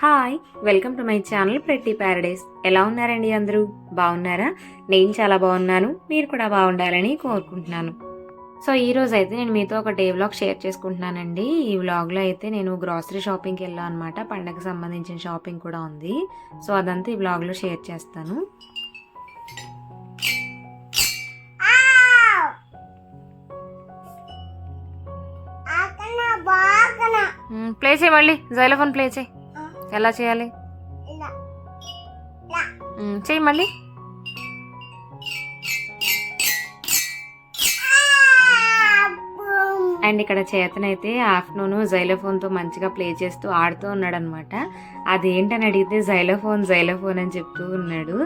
Hi welcome to my channel pretty paradise. ఎలా ఉన్నారండి అందరూ? బాగున్నారా? నేను చాలా బాగున్నాను. మీరు కూడా బాగుండాలని కోరుకుంటున్నాను. సో ఈ రోజు అయితే నేను మీతో ఒక డే వ్లాగ్ షేర్ చేసుకుంటున్నానండి. ఈ వ్లాగ్లో అయితే నేను గ్రాసరీ షాపింగ్కి వెళ్ళాను అనమాట పండగకి సంబంధించిన షాపింగ్ కూడా ఉంది. సో అదంతా ఈ వ్లాగ్లో షేర్ చేస్తాను. ప్లే చేయి మళ్ళీ. జైలఫోన్ ప్లే చేయి. ఎలా చేయాలి? మ్, చెయ్యి మళ్ళీ. అండ్ ఇక్కడ చేతనైతే ఆఫ్టర్నూన్ జైలోఫోన్తో మంచిగా ప్లే చేస్తూ ఆడుతూ ఉన్నాడు అనమాట అదేంటని అడిగితే జైలోఫోన్ జైలోఫోన్ అని చెప్తూ ఉన్నాడు.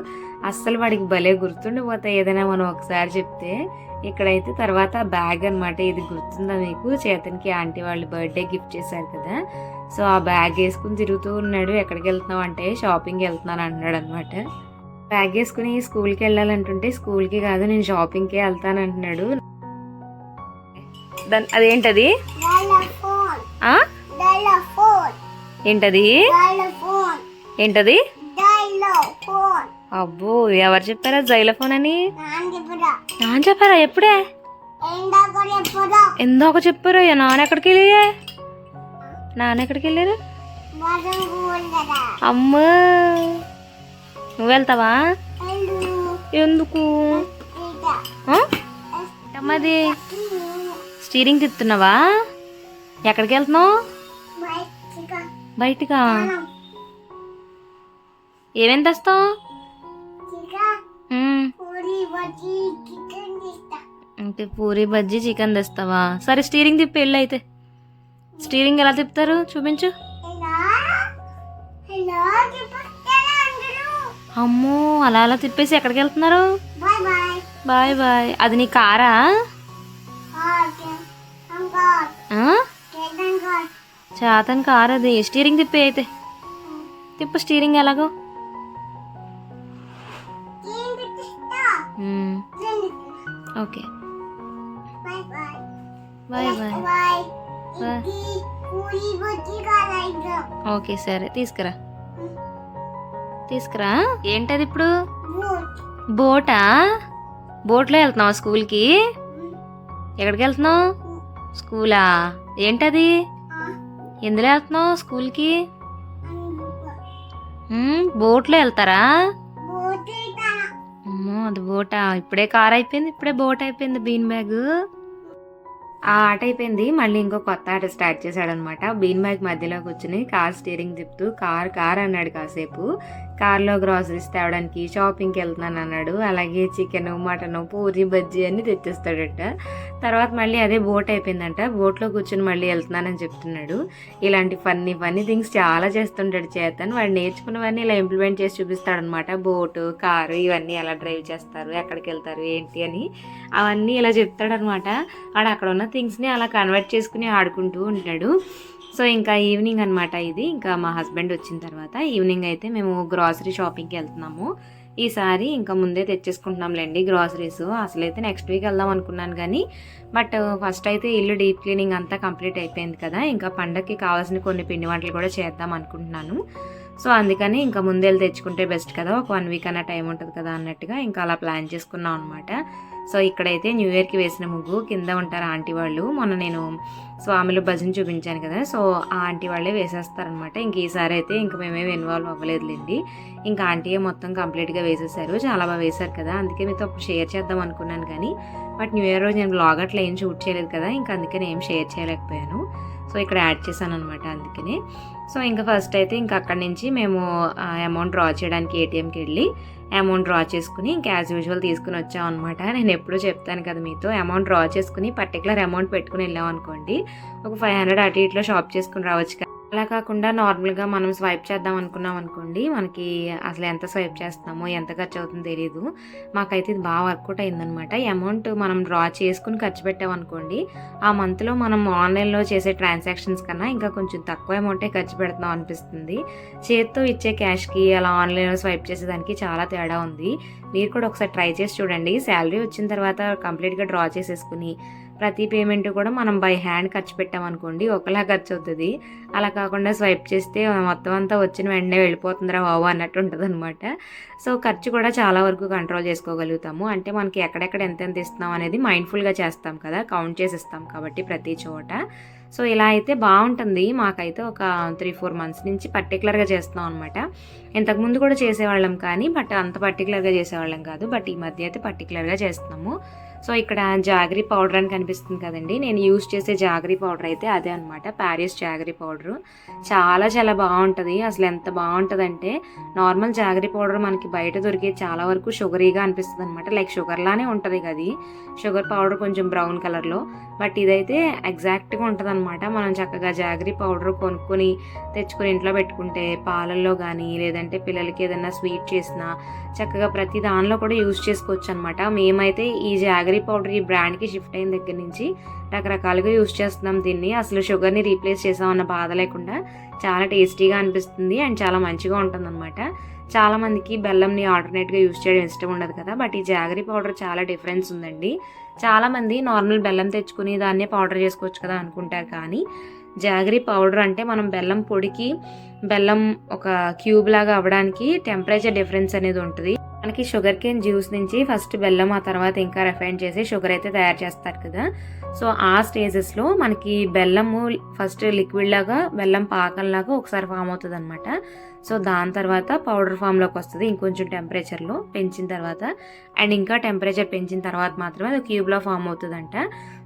అస్సలు వాడికి భలే గుర్తుండిపోతే ఏదైనా మనం ఒకసారి చెప్తే ఇక్కడైతే తర్వాత బ్యాగ్ అన్నమాట. ఇది గుర్తుందా మీకు? చేతన్కి ఆంటీ వాళ్ళు బర్త్డే గిఫ్ట్ చేశారు కదా. సో ఆ బ్యాగ్ వేసుకుని తిరుగుతూ ఉన్నాడు. ఎక్కడికి వెళ్తున్నావు అంటే షాపింగ్కి వెళ్తున్నాను అంటున్నాడు అనమాట బ్యాగ్ వేసుకుని స్కూల్కి వెళ్ళాలంటుంటే స్కూల్కి కాదు నేను షాపింగ్కి వెళ్తాను అంటున్నాడు దాని అదేంటది? ఏంటది? ఏంటది? అబ్బో ఎవరు చెప్పారా జైలఫోన్ అని? నాన్న చెప్పారా ఎప్పుడే ఎందాక చెప్పారు "ఏ, నాన్న ఎక్కడికి వెళ్ళి నాన్న ఎక్కడికి వెళ్ళారు అమ్మ నువ్వు వెళ్తావా ఎందుకు? అమ్మది స్టీరింగ్ తిప్పుతున్నావా ఎక్కడికి వెళ్తున్నావు బయటికా ఏమేం తెస్తావు. అంటే పూరి బజ్జీ చికెన్ తెస్తావా? సరే స్టీరింగ్ తిప్పి వెళ్ళు అయితే. స్టీరింగ్ ఎలా తిప్పుతారు? చూపించు. అమ్మో అలా అలా తిప్పేసి ఎక్కడికి వెళ్తున్నారు? Bye bye. అది నీ కారా? చేతన్ కార్ అది స్టీరింగ్ తిప్పి అయితే. తిప్పు స్టీరింగ్ ఎలాగో. ఓకే బాయ్ బాయ్ ఓకే సరే. తీసుకురా. తీసుకురా. ఏంటది ఇప్పుడు? బోటా? బోట్లో వెళ్తున్నావా స్కూల్కి? ఎక్కడికి వెళ్తున్నావు? స్కూలా? ఏంటది? ఎందులో వెళ్తున్నావు స్కూల్కి? బోట్లో వెళ్తారా? అది బోట. ఇప్పుడే కార్ అయిపోయింది ఇప్పుడే బోట్ అయిపోయింది బీన్ బ్యాగ్. ఆ ఆట అయిపోయింది. మళ్ళీ ఇంకో కొత్త ఆట స్టార్ట్ చేశాడనమాట. బీన్ బ్యాగ్ మధ్యలో కూర్చుని కార్ స్టీరింగ్ తిప్పుతూ కార్ కార్ అన్నాడు కాసేపు. కార్లో గ్రాసరీస్ తేవడానికి షాపింగ్కి వెళ్తున్నాను అన్నాడు. అలాగే చికెన్ మటన్ పూరి బజ్జీ అన్నీ తెచ్చేస్తాడట. తర్వాత మళ్ళీ అదే బోట్ అయిపోయిందంట. బోట్లో కూర్చుని మళ్ళీ వెళ్తున్నానని చెప్తున్నాడు. ఇలాంటి ఫన్నీ ఫన్నీ థింగ్స్ చాలా చేస్తుంటాడు చేతన్. వాడు నేర్చుకున్నవన్నీ ఇలా ఇంప్లిమెంట్ చేసి చూపిస్తాడనమాట. బోటు కారు ఇవన్నీ ఎలా డ్రైవ్ చేస్తారు ఎక్కడికి వెళ్తారు ఏంటి అని. అవన్నీ ఇలా చెప్తాడనమాట. వాడు అక్కడ ఉన్న థింగ్స్ని అలా కన్వర్ట్ చేసుకుని ఆడుకుంటూ ఉంటాడు సో ఇంకా ఈవినింగ్ అనమాట ఇది. ఇంకా మా హస్బెండ్ వచ్చిన తర్వాత ఈవినింగ్ అయితే మేము గ్రాసరీ షాపింగ్కి వెళ్తున్నాము. ఈసారి ఇంకా ముందే తెచ్చేసుకుంటున్నాంలేండి గ్రాసరీస్ అసలైతే నెక్స్ట్ వీక్ వెళ్దాం అనుకున్నాను కానీ బట్ ఫస్ట్ అయితే ఇల్లు డీప్ క్లీనింగ్ అంతా కంప్లీట్ అయిపోయింది కదా. ఇంకా పండగకి కావాల్సిన కొన్ని పిండి వంటలు కూడా చేద్దాం అనుకుంటున్నాను. సో అందుకని ఇంకా ముందే వెళ్ళి తెచ్చుకుంటే బెస్ట్ కదా. ఒక వన్ వీక్ అన్న టైం ఉంటుంది కదా అన్నట్టుగా ఇంకా అలా ప్లాన్ చేసుకున్నాం అనమాట సో ఇక్కడైతే న్యూ ఇయర్కి వేసిన ముగ్గు కింద ఉంటారు ఆంటీ వాళ్ళు. మొన్న నేను స్వామిలో భజన చూపించాను కదా. సో ఆ ఆంటీ వాళ్ళే వేసేస్తారనమాట ఇంక ఈసారి అయితే ఇంక మేమేమి ఇన్వాల్వ్ అవ్వలేదులేండి. ఇంకా ఆంటీయే మొత్తం కంప్లీట్గా వేసేసారు. చాలా బాగా వేశారు కదా. అందుకే మీతో షేర్ చేద్దాం అనుకున్నాను కానీ. బట్ న్యూ ఇయర్ రోజు నేను బ్లాగ్ అట్లా ఏం షూట్ చేయలేదు కదా. ఇంకా అందుకని ఏం షేర్ చేయలేకపోయాను. సో ఇక్కడ యాడ్ చేశాను అనమాట అందుకని. సో ఇంకా ఫస్ట్ అయితే ఇంకా అక్కడి నుంచి మేము అమౌంట్ డ్రా చేయడానికి ఏటీఎంకి వెళ్ళి అమౌంట్ డ్రా చేసుకుని ఇంకా యాజ్ యూజువల్ తీసుకుని వచ్చాం అనమాట నేను ఎప్పుడూ చెప్తాను కదా మీతో అమౌంట్ డ్రా చేసుకుని పర్టికులర్ అమౌంట్ పెట్టుకుని వెళ్ళాం అనుకోండి ఒక ఫైవ్ హండ్రెడ్ అటు ఇట్లో షాప్ చేసుకుని రావచ్చు కదా. అలా కాకుండా నార్మల్గా మనం స్వైప్ చేద్దాం అనుకున్నాం అనుకోండి మనకి అసలు ఎంత స్వైప్ చేస్తున్నామో ఎంత ఖర్చు అవుతుందో తెలియదు మాకైతే ఇది బాగా వర్కౌట్ అయిందనమాట అమౌంట్ మనం డ్రా చేసుకుని ఖర్చు పెట్టామనుకోండి ఆ మంత్లో మనం ఆన్లైన్లో చేసే ట్రాన్సాక్షన్స్ కన్నా ఇంకా కొంచెం తక్కువ అమౌంటే ఖర్చు పెడుతున్నాం అనిపిస్తుంది. చేత్తో ఇచ్చే క్యాష్కి అలా ఆన్లైన్లో స్వైప్ చేసేదానికి చాలా తేడా ఉంది. మీరు కూడా ఒకసారి ట్రై చేసి చూడండి. శాలరీ వచ్చిన తర్వాత కంప్లీట్గా డ్రా చేసేసుకుని ప్రతి పేమెంట్ కూడా మనం బై హ్యాండ్ ఖర్చు పెట్టామనుకోండి ఒకలా ఖర్చు అవుతుంది అలా కాకుండా స్వైప్ చేస్తే మొత్తం అంతా వచ్చిన వెంటనే వెళ్ళిపోతుందిరా బాబు అన్నట్టు ఉంటుంది అనమాట సో ఖర్చు కూడా చాలా వరకు కంట్రోల్ చేసుకోగలుగుతాము. అంటే మనకి ఎక్కడెక్కడ ఎంతెంత ఇస్తున్నాం అనేది మైండ్ఫుల్గా చేస్తాం కదా కౌంట్ చేసి ఇస్తాం కాబట్టి ప్రతి చోట. సో ఇలా అయితే బాగుంటుంది. మాకైతే ఒక త్రీ ఫోర్ మంత్స్ నుంచి పర్టికులర్గా చేస్తున్నాం అనమాట ఇంతకుముందు కూడా చేసేవాళ్ళం కానీ బట్ అంత పర్టికులర్గా చేసేవాళ్ళం కాదు. బట్ ఈ మధ్య అయితే పర్టికులర్గా చేస్తున్నాము. సో ఇక్కడ జాగరీ పౌడర్ అని కనిపిస్తుంది కదండి. నేను యూస్ చేసే జాగరీ పౌడర్ అయితే అదే అనమాట ప్యారిస్ జాగరీ పౌడర్. చాలా చాలా బాగుంటుంది. అసలు ఎంత బాగుంటుందంటే నార్మల్ జాగరీ పౌడర్ మనకి బయట దొరికే చాలా వరకు షుగరీగా అనిపిస్తుంది అనమాట లైక్ షుగర్ లానే ఉంటుంది అది షుగర్ పౌడర్ కొంచెం బ్రౌన్ కలర్లో. బట్ ఇదైతే ఎగ్జాక్ట్గా ఉంటుంది అనమాట మనం చక్కగా జాగరీ పౌడర్ కొనుక్కొని తెచ్చుకొని ఇంట్లో పెట్టుకుంటే పాలల్లో కానీ లేదంటే పిల్లలకి ఏదైనా స్వీట్ చేసినా చక్కగా ప్రతి దానిలో కూడా యూజ్ చేసుకోవచ్చు అనమాట మేమైతే ఈ జాగరీ పౌడర్ ఈ బ్రాండ్కి షిఫ్ట్ అయిన దగ్గర నుంచి రకరకాలుగా యూస్ చేస్తున్నాం దీన్ని. అసలు షుగర్ని రీప్లేస్ చేసామన్న బాధ లేకుండా చాలా టేస్టీగా అనిపిస్తుంది అండ్ చాలా మంచిగా ఉంటుంది చాలామందికి చాలా మందికి బెల్లంని ఆల్టర్నేట్గా యూస్ చేయడం ఇష్టం ఉండదు కదా. బట్ ఈ జాగరీ పౌడర్ చాలా డిఫరెన్స్ ఉందండి. చాలా మంది నార్మల్ బెల్లం తెచ్చుకుని దాన్నే పౌడర్ చేసుకోవచ్చు కదా అనుకుంటారు కానీ జాగరీ పౌడర్ అంటే మనం బెల్లం పొడికి బెల్లం ఒక క్యూబ్ లాగా అవ్వడానికి టెంపరేచర్ డిఫరెన్స్ అనేది ఉంటుంది. మనకి షుగర్ కేన్ జ్యూస్ నుంచి ఫస్ట్ బెల్లం ఆ తర్వాత ఇంకా రిఫైన్ చేసి షుగర్ అయితే తయారు చేస్తారు కదా. సో ఆ స్టేజెస్లో మనకి బెల్లము ఫస్ట్ లిక్విడ్ లాగా బెల్లం పాకంలాగా ఒకసారి ఫామ్ అవుతుంది అనమాట సో దాని తర్వాత పౌడర్ ఫామ్లోకి వస్తుంది ఇంకొంచెం టెంపరేచర్లో పెంచిన తర్వాత. అండ్ ఇంకా టెంపరేచర్ పెంచిన తర్వాత మాత్రమే అది క్యూబ్లో ఫామ్ అవుతుందంట.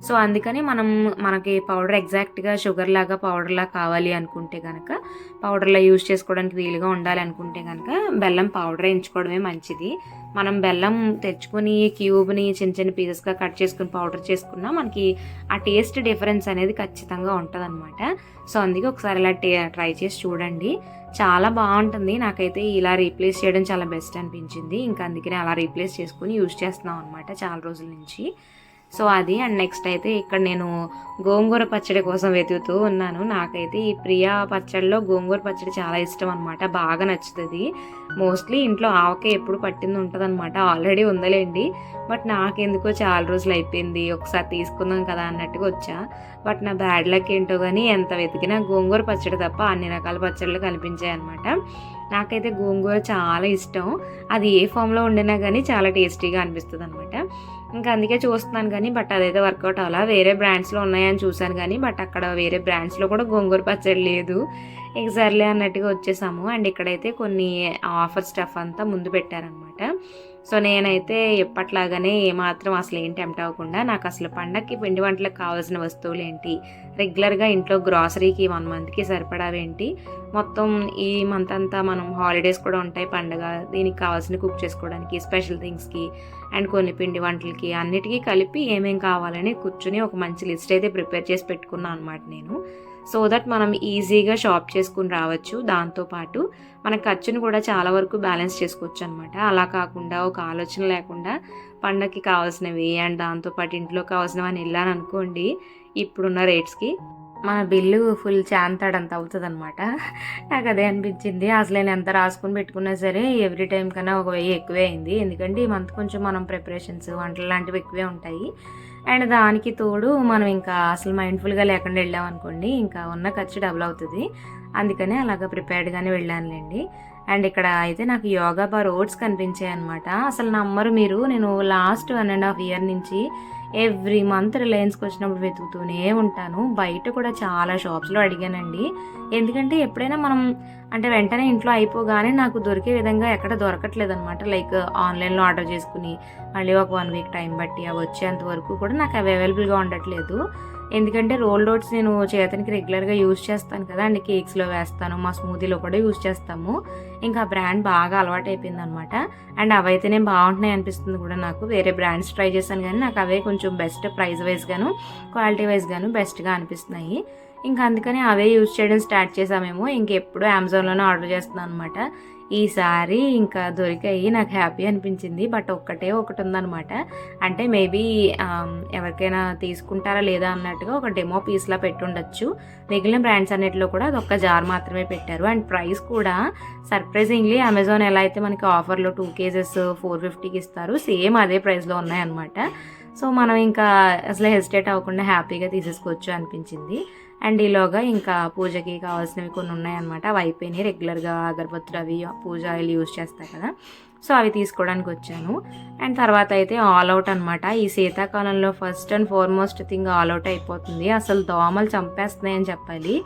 సో అందుకని మనం మనకి పౌడర్ ఎగ్జాక్ట్గా షుగర్ లాగా పౌడర్లా కావాలి అనుకుంటే కనుక పౌడర్లా యూజ్ చేసుకోవడానికి వీలుగా ఉండాలి అనుకుంటే కనుక బెల్లం పౌడర్ ఎంచుకోవడమే మంచిది. మనం బెల్లం తెచ్చుకొని క్యూబ్ని చిన్న చిన్న పీసెస్గా కట్ చేసుకుని పౌడర్ చేసుకున్నా మనకి ఆ టేస్ట్ డిఫరెన్స్ అనేది ఖచ్చితంగా ఉంటుంది సో అందుకే ఒకసారి ఇలా టే ట్రై చేసి చూడండి. చాలా బాగుంటుంది. నాకైతే ఇలా రీప్లేస్ చేయడం చాలా బెస్ట్ అనిపించింది. ఇంకా అందుకనే అలా రీప్లేస్ చేసుకుని యూజ్ చేస్తున్నాం అనమాట చాలా రోజుల నుంచి. సో అది అండ్ నెక్స్ట్ అయితే ఇక్కడ నేను గోంగూర పచ్చడి కోసం వెతుకుతూ ఉన్నాను. నాకైతే ఈ ప్రియా పచ్చడిలో గోంగూర పచ్చడి చాలా ఇష్టం అనమాట బాగా నచ్చుతుంది. మోస్ట్లీ ఇంట్లో ఆవకే ఎప్పుడు పట్టింది ఉంటుంది అనమాట ఆల్రెడీ ఉందలేండి. బట్ నాకెందుకో చాలా రోజులు అయిపోయింది. ఒకసారి తీసుకుందాం కదా అన్నట్టుగా వచ్చా. బట్ నా బ్యాడ్ లక్ ఏంటో కానీ ఎంత వెతికినా గోంగూర పచ్చడి తప్ప అన్ని రకాల పచ్చళ్ళు కనిపించాయి అనమాట నాకైతే గోంగూర చాలా ఇష్టం. అది ఏ ఫామ్లో వండినా కానీ చాలా టేస్టీగా అనిపిస్తుంది అనమాట ఇంకా అందుకే చూస్తున్నాను కానీ బట్ అదైతే వర్కౌట్ అవ్వాలా? వేరే బ్రాండ్స్లో ఉన్నాయని చూశాను కానీ బట్ అక్కడ వేరే బ్రాండ్స్లో కూడా గోంగూర పచ్చడి లేదు. ఇక సర్లే అన్నట్టుగా వచ్చేసాము. అండ్ ఇక్కడైతే కొన్ని ఆఫర్ స్టఫ్ అంతా ముందు పెట్టారనమాట సో నేనైతే ఎప్పట్లాగానే ఏమాత్రం అసలు ఏం టెంప్ట్ అవ్వకుండా నాకు అసలు పండక్కి పిండి వంటలకు కావాల్సిన వస్తువులు ఏంటి రెగ్యులర్గా ఇంట్లో గ్రాసరీకి వన్ మంత్కి సరిపడావేంటి? మొత్తం ఈ మంత్ అంతా మనం హాలిడేస్ కూడా ఉంటాయి పండగ దీనికి కావాల్సిన కుక్ చేసుకోవడానికి స్పెషల్ థింగ్స్కి అండ్ కొన్ని పిండి వంటలకి అన్నిటికీ కలిపి ఏమేం కావాలని కూర్చుని ఒక మంచి లిస్ట్ అయితే ప్రిపేర్ చేసి పెట్టుకున్నాను అనమాట నేను. సో దట్ మనం ఈజీగా షాప్ చేసుకుని రావచ్చు. దాంతోపాటు మన ఖర్చును కూడా చాలా వరకు బ్యాలెన్స్ చేసుకోవచ్చు అనమాట అలా కాకుండా ఒక ఆలోచన లేకుండా పండగకి కావాల్సినవి అండ్ దాంతోపాటు ఇంట్లో కావాల్సినవి అని వెళ్ళాను అనుకోండి ఇప్పుడున్న రేట్స్కి మన బిల్లు ఫుల్ చాంతాడంత అవుతుంది అనమాట నాకు అదే అనిపించింది. అసలు నేను ఎంత రాసుకుని పెట్టుకున్నా సరే ఎవ్రీ టైం కన్నా ఒక వెయ్యి ఎక్కువే అయింది. ఎందుకంటే ఈ మంత్ కొంచెం మనం ప్రిపరేషన్స్ వంటలు లాంటివి ఎక్కువే ఉంటాయి. అండ్ దానికి తోడు మనం ఇంకా అసలు మైండ్ఫుల్గా లేకుండా వెళ్ళాం అనుకోండి ఇంకా ఉన్న ఖర్చు డబుల్ అవుతుంది. అందుకనే అలాగ ప్రిపేర్డ్గానే వెళ్ళానులేండి. అండ్ ఇక్కడ అయితే నాకు యోగా బార్ ఓట్స్ కనిపించాయి అనమాట అసలు నమ్మరు మీరు. నేను last one and half year నుంచి ఎవ్రీ మంత్ రిలయన్స్కి వచ్చినప్పుడు వెతుకుతూనే ఉంటాను. బయట కూడా చాలా షాప్స్లో అడిగానండి. ఎందుకంటే ఎప్పుడైనా మనం అంటే వెంటనే ఇంట్లో అయిపోగానే నాకు దొరికే విధంగా ఎక్కడ దొరకట్లేదు అనమాట లైక్ ఆన్లైన్లో ఆర్డర్ చేసుకుని మళ్ళీ ఒక వన్ వీక్ టైం బట్టి అవి వచ్చేంత వరకు కూడా నాకు అవి అవైలబుల్గా ఉండట్లేదు. ఎందుకంటే రోల్ డోట్స్ నేను చేతనికి రెగ్యులర్గా యూజ్ చేస్తాను కదా అండ్ కేక్స్లో వేస్తాను మా స్మూతీలో కూడా యూజ్ చేస్తాము. ఇంకా బ్రాండ్ బాగా అలవాటు అయిపోయింది అనమాట అండ్ అవైతేనే బాగుంటున్నాయి అనిపిస్తుంది కూడా నాకు. వేరే బ్రాండ్స్ ట్రై చేశాను కానీ నాకు అవే కొంచెం బెస్ట్ ప్రైస్ వైజ్గాను క్వాలిటీ వైజ్గాను బెస్ట్గా అనిపిస్తున్నాయి. ఇంకా అందుకని అవే యూజ్ చేయడం స్టార్ట్ చేసామేమో. ఇంకెప్పుడు అమెజాన్లోనే ఆర్డర్ చేస్తున్నాను అనమాట ఈసారి ఇంకా దొరికాయి. నాకు హ్యాపీ అనిపించింది. బట్ ఒక్కటే ఒకటి ఉందనమాట అంటే మేబీ ఎవరికైనా తీసుకుంటారా లేదా అన్నట్టుగా ఒక డెమో పీస్లా పెట్టుండొచ్చు. మిగిలిన బ్రాండ్స్ అన్నిటిలో కూడా అది ఒక్క జార్ మాత్రమే పెట్టారు. అండ్ ప్రైస్ కూడా సర్ప్రైజింగ్లీ అమెజాన్ ఎలా అయితే మనకి ఆఫర్లో టూ కేజెస్ ఫోర్ ఫిఫ్టీకి ఇస్తారు సేమ్ అదే ప్రైస్లో ఉన్నాయన్నమాట. సో మనం ఇంకా అసలు హెసిటేట్ అవ్వకుండా హ్యాపీగా తీసేసుకోవచ్చు అనిపించింది. అండ్ ఈలోగా ఇంకా పూజకి కావాల్సినవి కొన్ని ఉన్నాయన్నమాట. అవి అయిపోయినాయి. రెగ్యులర్గా అగరబత్తులు అవి పూజ ఆయిల్ యూజ్ చేస్తాయి కదా. సో అవి తీసుకోవడానికి వచ్చాను. అండ్ తర్వాత అయితే ఆల్ అవుట్ అనమాట ఈ శీతాకాలంలో first and foremost thing all out అయిపోతుంది. అసలు దోమలు చంపేస్తున్నాయి అని చెప్పాలి.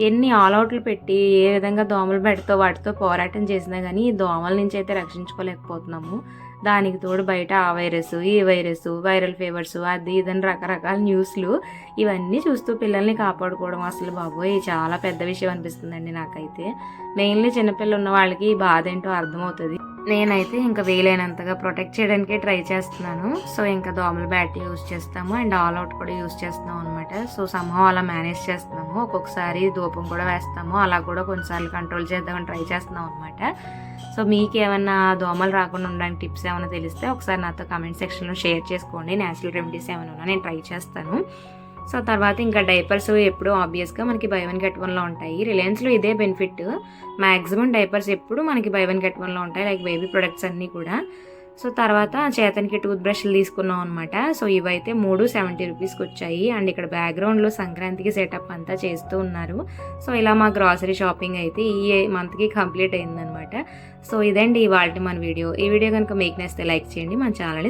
ఎన్ని ఆల్ అవుట్లు పెట్టి ఏ విధంగా దోమలు పెడుతో వాటితో పోరాటం చేసినా కానీ ఈ దోమల నుంచి అయితే రక్షించుకోలేకపోతున్నాము. దానికి తోడు బయట ఆ వైరస్ ఈ వైరస్ వైరల్ ఫీవర్స్ అది ఇదని రకరకాల న్యూస్లు ఇవన్నీ చూస్తూ పిల్లల్ని కాపాడుకోవడం అసలు బాబోయ్ చాలా పెద్ద విషయం అనిపిస్తుందండి నాకైతే. మెయిన్లీ చిన్నపిల్లలు ఉన్న వాళ్ళకి ఈ బాధ ఏంటో అర్థమవుతుంది. నేనైతే ఇంకా వీలైనంతగా ప్రొటెక్ట్ చేయడానికే ట్రై చేస్తున్నాను. సో ఇంకా దోమల బ్యాట్ యూస్ చేస్తాము అండ్ ఆల్ అవుట్ కూడా యూస్ చేస్తున్నాం అనమాట సో సమూహం అలా మేనేజ్ చేస్తున్నాము. ఒక్కొక్కసారి ధూపం కూడా వేస్తాము. అలా కూడా కొన్నిసార్లు కంట్రోల్ చేద్దామని ట్రై చేస్తున్నాం అనమాట సో మీకు ఏమన్నా దోమలు రాకుండా ఉండడానికి టిప్స్ ఏమైనా తెలిస్తే ఒకసారి నాతో కమెంట్ సెక్షన్లో షేర్ చేసుకోండి. న్యాచురల్ రెమెడీస్ ఏమైనా ఉన్నా నేను ట్రై చేస్తాను. సో తర్వాత ఇంకా డైపర్స్ ఎప్పుడు ఆబ్వియస్గా మనకి బై వన్ గెట్ వన్లో ఉంటాయి. రిలయన్స్లో ఇదే బెనిఫిట్ మ్యాక్సిమం డైపర్స్ ఎప్పుడు మనకి బై వన్ గెట్ వన్లో ఉంటాయి. లైక్ బేబీ ప్రొడక్ట్స్ అన్నీ కూడా. సో తర్వాత చేతనికి టూత్ బ్రష్లు తీసుకున్నాం అనమాట సో ఇవైతే మూడు సెవెంటీ రూపీస్కి వచ్చాయి. అండ్ ఇక్కడ బ్యాక్గ్రౌండ్లో సంక్రాంతికి సెటప్ అంతా చేస్తూ ఉన్నారు. సో ఇలా మా గ్రాసరీ షాపింగ్ అయితే ఈ మంత్కి కంప్లీట్ అయిందనమాట సో ఇదండి ఇవాళ మన వీడియో. ఈ వీడియో కనుక మీకు నచ్చితే లైక్ చేయండి మన ఛానల్ని